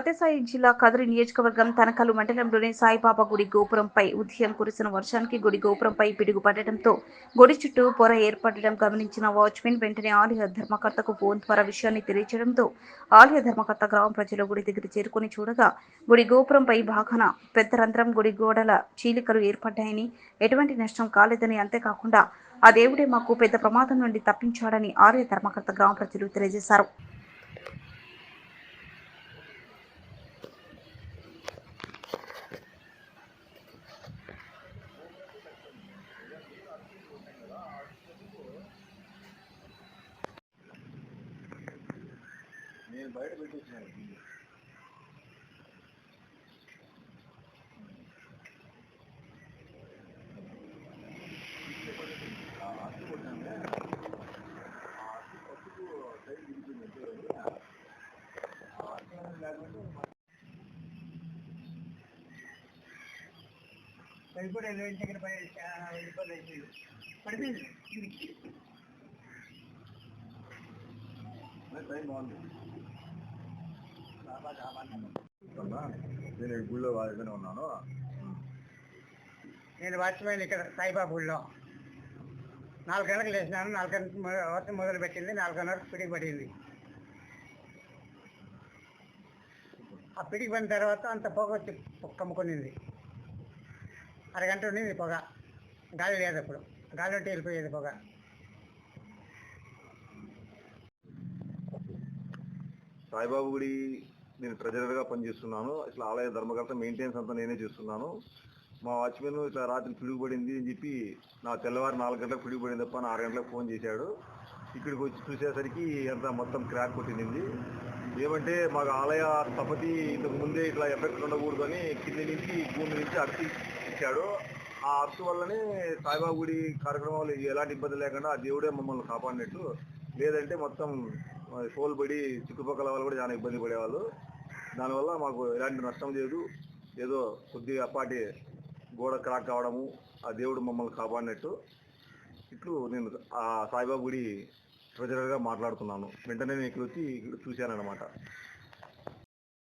సత్యసాయి జిల్లా కదిరి నియోజకవర్గం తనకలు మండలంలోని సాయిబాబా గుడి గోపురంపై ఉదయం కురిసిన వర్షానికి గుడి గోపురంపై పిడుగు పడటంతో గుడి చుట్టూ పొర ఏర్పడడం గమనించిన వాచ్మెన్ వెంటనే ఆలయ ధర్మకర్తకు ఫోన్ ద్వారా విషయాన్ని తెలియజేయడంతో ఆలయ ధర్మకర్త గ్రామ ప్రజలు గుడి దగ్గర చేరుకుని చూడగా గుడి గోపురంపై భాగన పెద్ద రంధ్రం గుడి గోడల చీలికలు ఏర్పడ్డాయని ఎటువంటి నష్టం కాలేదని అంతేకాకుండా ఆ దేవుడే మాకు పెద్ద ప్రమాదం నుండి తప్పించాడని ఆలయ ధర్మకర్త గ్రామ ప్రజలు తెలియజేశారు. నేను బయట పెట్టేసినాను సరిపడే లోన్ దగ్గర పడి వెళ్ళిపోయి వేసిండు పడిపోయింది టైం బాగుంది అన్నా, నేను గుళ్ళో ఉన్నాను? నేను వాచ్మెన్ ఇక్కడ సాయిబాబా గుడిలో నాలుగు గంటలకు లేచినాను. నాలుగు గంటలకు మొదలు పెట్టింది నాలుగు గంటలకు పిడికి పడింది. ఆ పిడికి పడిన తర్వాత అంత పొగ వచ్చి కమ్ముకునింది. అరగంట ఉండింది పొగ. గాలి లేదు అప్పుడు. గాలి ఉంటే వెళ్ళిపోయేది పొగ. సాయిబాబు గుడి నేను ట్రెజరర్గా పనిచేస్తున్నాను. ఇట్లా ఆలయ ధర్మకర్త మెయింటెనెన్స్ అంతా నేనే చేస్తున్నాను. మా వాచ్మెన్ ఇట్లా రాత్రి పిడుగుపడింది అని చెప్పి నా తెల్లవారు నాలుగు గంటలకు పిడుగుపడింది తప్ప ఆరు గంటలకు ఫోన్ చేశాడు. ఇక్కడికి వచ్చి చూసేసరికి అంతా మొత్తం క్రాక్ కొట్టింది. ఏమంటే మాకు ఆలయ తపతి ఇంతకు ముందే ఇట్లా ఎఫెక్ట్ ఉండకూడదు అని కింది నుంచి భూమి నుంచి అర్థి ఇచ్చాడు. ఆ అర్థు వల్లనే సాయిబాబు గుడి కార్యక్రమాలు ఎలాంటి ఇబ్బంది లేకుండా ఆ దేవుడే మమ్మల్ని కాపాడినట్టు. లేదంటే మొత్తం సోల్ పడి చుట్టుపక్కల వాళ్ళు కూడా చాలా ఇబ్బంది పడేవాళ్ళు. దానివల్ల మాకు ఎలాంటి నష్టం లేదు. ఏదో కొద్దిగా అప్పటి గోడ క్రాక్ కావడము ఆ దేవుడు మమ్మల్ని కాపాడినట్టు. ఇట్లు నేను ఆ సాయిబాబు గుడి ట్రెజరర్గా మాట్లాడుతున్నాను. వెంటనే నేను ఇక్కడ వచ్చి ఇక్కడ చూశానన్నమాట.